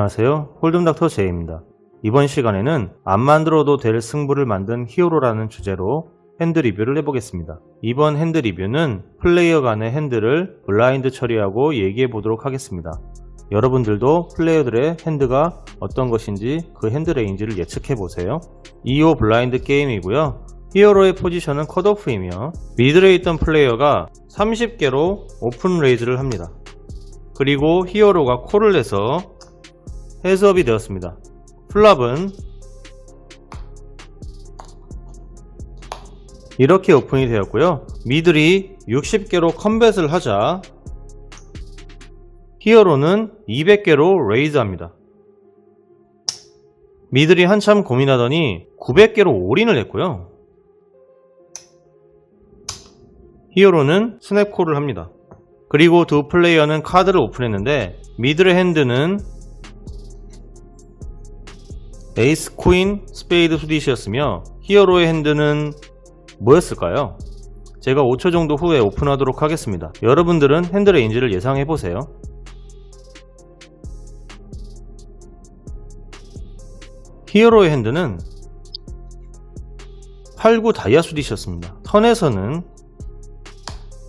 안녕하세요. 홀든닥터 제이입니다. 이번 시간에는 안 만들어도 될 승부를 만든 히어로라는 주제로 핸드 리뷰를 해보겠습니다. 이번 핸드 리뷰는 플레이어 간의 핸드를 블라인드 처리하고 얘기해 보도록 하겠습니다. 여러분들도 플레이어들의 핸드가 어떤 것인지 그 핸드 레인지를 예측해 보세요. 2호 블라인드 게임이고요. 히어로의 포지션은 컷오프이며 미들에 있던 플레이어가 30개로 오픈 레이즈를 합니다. 그리고 히어로가 콜을 내서 해수업이 되었습니다. 플랍은 이렇게 오픈이 되었고요. 미들이 60개로 컴뱃을 하자 히어로는 200개로 레이즈합니다. 미들이 한참 고민하더니 900개로 올인을 했고요. 히어로는 스냅콜을 합니다. 그리고 두 플레이어는 카드를 오픈했는데 미들의 핸드는 에이스 코인 스페이드 수디시였으며 히어로의 핸드는 뭐였을까요? 제가 5초 정도 후에 오픈하도록 하겠습니다. 여러분들은 핸드 레인지를 예상해보세요. 히어로의 핸드는 8, 9 다이아 수디시였습니다. 턴에서는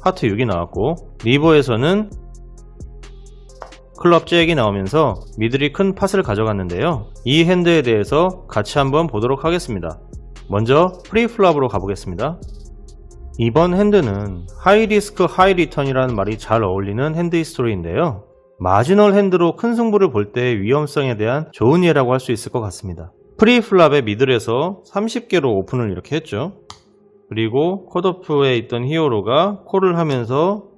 하트 6이 나왔고 리버에서는 클럽 잭이 나오면서 미들이 큰 팟을 가져갔는데요. 이 핸드에 대해서 같이 한번 보도록 하겠습니다. 먼저 프리플랍으로 가보겠습니다. 이번 핸드는 하이 리스크 하이 리턴이라는 말이 잘 어울리는 핸드 히스토리인데요. 마지널 핸드로 큰 승부를 볼 때의 위험성에 대한 좋은 예라고 할 수 있을 것 같습니다. 프리플랍의 미들에서 30개로 오픈을 이렇게 했죠. 그리고 컷오프에 있던 히어로가 콜을 하면서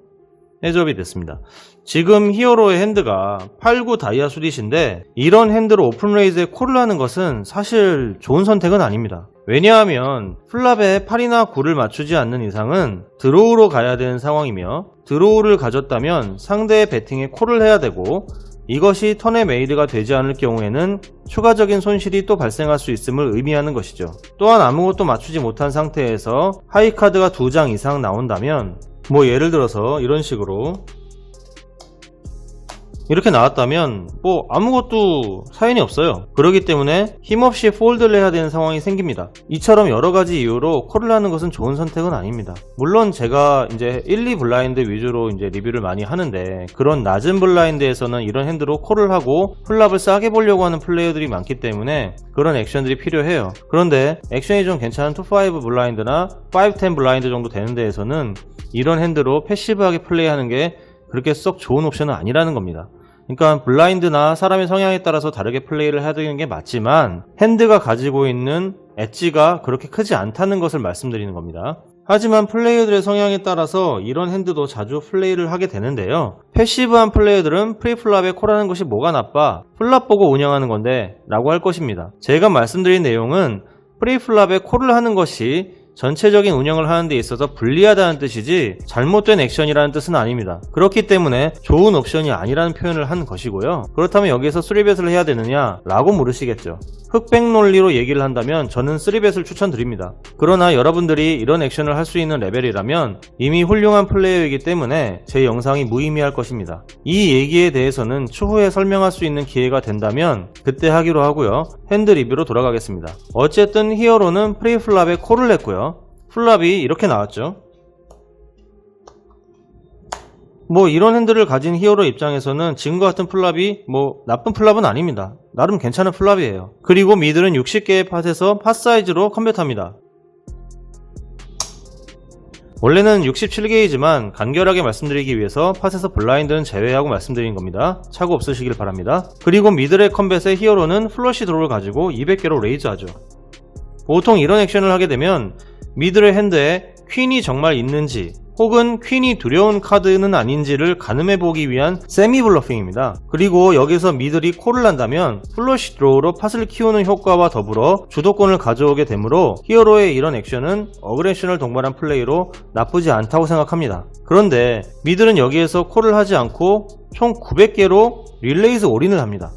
해접이 됐습니다. 지금 히어로의 핸드가 8, 9 다이아 수디신데 이런 핸드로 오픈 레이즈에 콜을 하는 것은 사실 좋은 선택은 아닙니다. 왜냐하면 플랍에 8이나 9를 맞추지 않는 이상은 드로우로 가야 되는 상황이며 드로우를 가졌다면 상대의 배팅에 콜을 해야 되고 이것이 턴의 메이드가 되지 않을 경우에는 추가적인 손실이 또 발생할 수 있음을 의미하는 것이죠. 또한 아무것도 맞추지 못한 상태에서 하이카드가 2장 이상 나온다면 뭐 예를 들어서 이런 식으로 이렇게 나왔다면 뭐 아무것도 사연이 없어요. 그렇기 때문에 힘없이 폴드를 해야 되는 상황이 생깁니다. 이처럼 여러 가지 이유로 콜을 하는 것은 좋은 선택은 아닙니다. 물론 제가 이제 1, 2 블라인드 위주로 이제 리뷰를 많이 하는데 그런 낮은 블라인드에서는 이런 핸드로 콜을 하고 플랍을 싸게 보려고 하는 플레이어들이 많기 때문에 그런 액션들이 필요해요. 그런데 액션이 좀 괜찮은 2, 5 블라인드나 5, 10 블라인드 정도 되는 데에서는 이런 핸드로 패시브하게 플레이하는 게 그렇게 썩 좋은 옵션은 아니라는 겁니다. 그러니까 블라인드나 사람의 성향에 따라서 다르게 플레이를 해야 되는 게 맞지만 핸드가 가지고 있는 엣지가 그렇게 크지 않다는 것을 말씀드리는 겁니다. 하지만 플레이어들의 성향에 따라서 이런 핸드도 자주 플레이를 하게 되는데요. 패시브한 플레이어들은 프리플랍에 콜하는 것이 뭐가 나빠? 플랍 보고 운영하는 건데 라고 할 것입니다. 제가 말씀드린 내용은 프리플랍에 콜을 하는 것이 전체적인 운영을 하는 데 있어서 불리하다는 뜻이지 잘못된 액션이라는 뜻은 아닙니다. 그렇기 때문에 좋은 옵션이 아니라는 표현을 한 것이고요. 그렇다면 여기에서 3벳을 해야 되느냐? 라고 물으시겠죠. 흑백 논리로 얘기를 한다면 저는 3벳을 추천드립니다. 그러나 여러분들이 이런 액션을 할 수 있는 레벨이라면 이미 훌륭한 플레이어이기 때문에 제 영상이 무의미할 것입니다. 이 얘기에 대해서는 추후에 설명할 수 있는 기회가 된다면 그때 하기로 하고요. 핸드 리뷰로 돌아가겠습니다. 어쨌든 히어로는 프리플랍에 콜을 냈고요. 플랍이 이렇게 나왔죠. 뭐 이런 핸들을 가진 히어로 입장에서는 지금과 같은 플랍이 뭐 나쁜 플랍은 아닙니다. 나름 괜찮은 플랍이에요. 그리고 미들은 60개의 팟에서 팟 사이즈로 컴뱃합니다. 원래는 67개이지만 간결하게 말씀드리기 위해서 팟에서 블라인드는 제외하고 말씀드린 겁니다. 차고 없으시길 바랍니다. 그리고 미들의 컴뱃의 히어로는 플러시 드로우를 가지고 200개로 레이즈하죠. 보통 이런 액션을 하게 되면 미들의 핸드에 퀸이 정말 있는지 혹은 퀸이 두려운 카드는 아닌지를 가늠해 보기 위한 세미 블러핑입니다. 그리고 여기서 미들이 콜을 한다면 플러시 드로우로 팟을 키우는 효과와 더불어 주도권을 가져오게 되므로 히어로의 이런 액션은 어그레션을 동반한 플레이로 나쁘지 않다고 생각합니다. 그런데 미들은 여기에서 콜을 하지 않고 총 900개로 릴레이즈 올인을 합니다.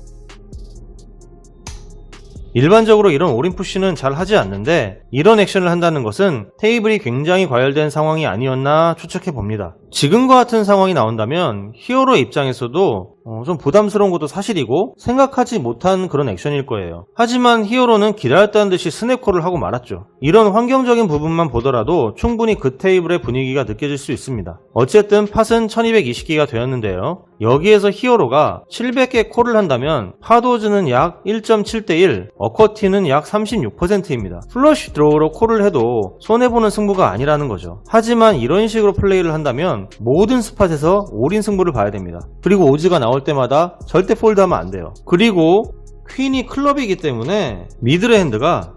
일반적으로 이런 올인 푸시는 잘 하지 않는데 이런 액션을 한다는 것은 테이블이 굉장히 과열된 상황이 아니었나 추측해 봅니다. 지금과 같은 상황이 나온다면 히어로 입장에서도 어, 좀 부담스러운 것도 사실이고 생각하지 못한 그런 액션일 거예요. 하지만 히어로는 기다렸다는 듯이 스냅콜을 하고 말았죠. 이런 환경적인 부분만 보더라도 충분히 그 테이블의 분위기가 느껴질 수 있습니다. 어쨌든 팟은 1220개가 되었는데요. 여기에서 히어로가 700개 콜을 한다면 파도즈는 약 1.7대1, 어커티는 약 36%입니다. 플러시 드로우로 콜을 해도 손해보는 승부가 아니라는 거죠. 하지만 이런 식으로 플레이를 한다면 모든 스팟에서 올인 승부를 봐야 됩니다. 그리고 오즈가 나올 때마다 절대 폴드하면 안 돼요. 그리고 퀸이 클럽이기 때문에 미드레 핸드가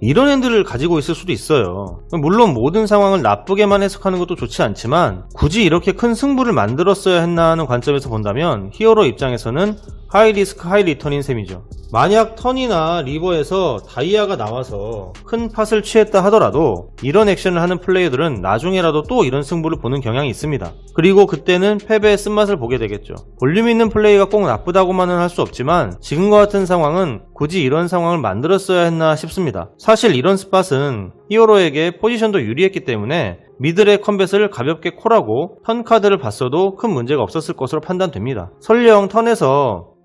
이런 핸들을 가지고 있을 수도 있어요. 물론 모든 상황을 나쁘게만 해석하는 것도 좋지 않지만 굳이 이렇게 큰 승부를 만들었어야 했나 하는 관점에서 본다면 히어로 입장에서는 하이 리스크 하이 리턴인 셈이죠. 만약 턴이나 리버에서 다이아가 나와서 큰 팟을 취했다 하더라도 이런 액션을 하는 플레이어들은 나중에라도 또 이런 승부를 보는 경향이 있습니다. 그리고 그때는 패배의 쓴맛을 보게 되겠죠. 볼륨 있는 플레이가 꼭 나쁘다고만은 할 수 없지만 지금과 같은 상황은 굳이 이런 상황을 만들었어야 했나 싶습니다. 사실 이런 스팟은 히어로에게 포지션도 유리했기 때문에 미들의 컴뱃을 가볍게 콜하고 턴 카드를 봤어도 큰 문제가 없었을 것으로 판단됩니다. 설령 턴에서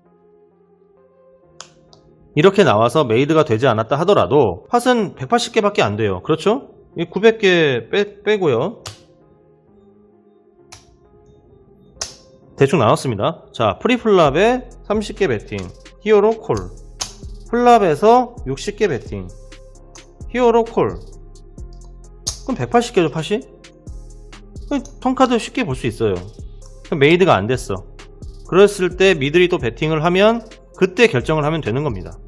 이렇게 나와서 메이드가 되지 않았다 하더라도 팟은 180개밖에 안 돼요. 그렇죠? 900개 빼, 빼고요. 대충 나눴습니다. 자, 프리플랍에 30개 배팅, 히어로 콜. 플랍에서 60개 배팅, 히어로 콜. 그럼 180개죠, 팟이? 턴카드 쉽게 볼 수 있어요. 그럼 메이드가 안 됐어. 그랬을 때 미들이 또 배팅을 하면 그때 결정을 하면 되는 겁니다.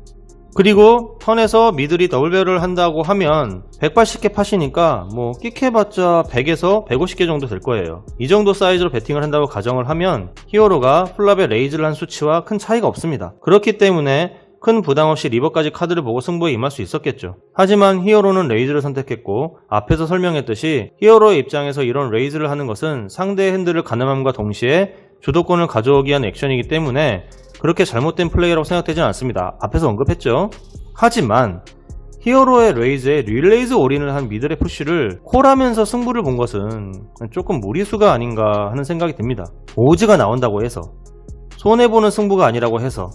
그리고 턴에서 미들이 더블배를 한다고 하면 180개 팟이니까 뭐 끽해봤자 100에서 150개 정도 될 거예요. 이 정도 사이즈로 배팅을 한다고 가정을 하면 히어로가 플랍에 레이즈를 한 수치와 큰 차이가 없습니다. 그렇기 때문에 큰 부담 없이 리버까지 카드를 보고 승부에 임할 수 있었겠죠. 하지만 히어로는 레이즈를 선택했고 앞에서 설명했듯이 히어로의 입장에서 이런 레이즈를 하는 것은 상대의 핸들을 가늠함과 동시에 주도권을 가져오기 위한 액션이기 때문에 그렇게 잘못된 플레이라고 생각되지는 않습니다. 앞에서 언급했죠. 하지만 히어로의 레이즈에 릴레이즈 올인을 한 미들의 푸쉬를 콜하면서 승부를 본 것은 조금 무리수가 아닌가 하는 생각이 듭니다. 오즈가 나온다고 해서 손해보는 승부가 아니라고 해서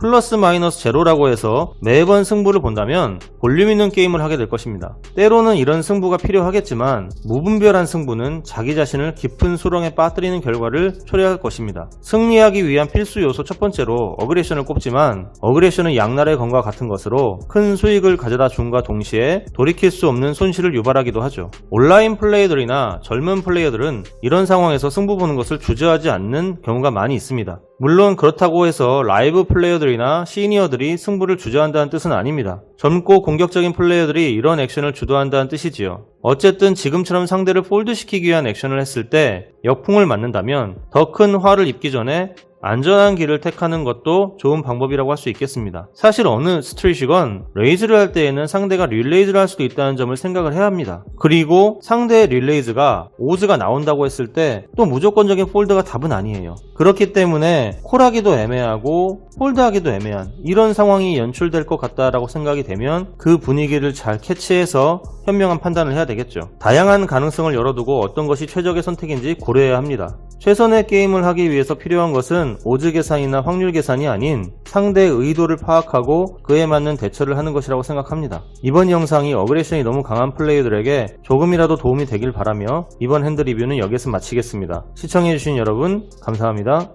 플러스 마이너스 제로라고 해서 매번 승부를 본다면 볼륨 있는 게임을 하게 될 것입니다. 때로는 이런 승부가 필요하겠지만 무분별한 승부는 자기 자신을 깊은 수렁에 빠뜨리는 결과를 초래할 것입니다. 승리하기 위한 필수 요소 첫 번째로 어그레션을 꼽지만 어그레션은 양날의 검과 같은 것으로 큰 수익을 가져다 준과 동시에 돌이킬 수 없는 손실을 유발하기도 하죠. 온라인 플레이어들이나 젊은 플레이어들은 이런 상황에서 승부 보는 것을 주저하지 않는 경우가 많이 있습니다. 물론 그렇다고 해서 라이브 플레이어들이나 시니어들이 승부를 주저한다는 뜻은 아닙니다. 젊고 공격적인 플레이어들이 이런 액션을 주도한다는 뜻이지요. 어쨌든 지금처럼 상대를 폴드시키기 위한 액션을 했을 때 역풍을 맞는다면 더 큰 화를 입기 전에 안전한 길을 택하는 것도 좋은 방법이라고 할 수 있겠습니다. 사실 어느 스트릿이건 레이즈를 할 때에는 상대가 릴레이즈를 할 수도 있다는 점을 생각을 해야 합니다. 그리고 상대의 릴레이즈가 오즈가 나온다고 했을 때 또 무조건적인 폴드가 답은 아니에요. 그렇기 때문에 콜하기도 애매하고 폴드하기도 애매한 이런 상황이 연출될 것 같다라고 생각이 되면 그 분위기를 잘 캐치해서 현명한 판단을 해야 되겠죠. 다양한 가능성을 열어두고 어떤 것이 최적의 선택인지 고려해야 합니다. 최선의 게임을 하기 위해서 필요한 것은 오즈 계산이나 확률 계산이 아닌 상대의 의도를 파악하고 그에 맞는 대처를 하는 것이라고 생각합니다. 이번 영상이 어그레션이 너무 강한 플레이어들에게 조금이라도 도움이 되길 바라며 이번 핸드 리뷰는 여기서 마치겠습니다. 시청해주신 여러분 감사합니다.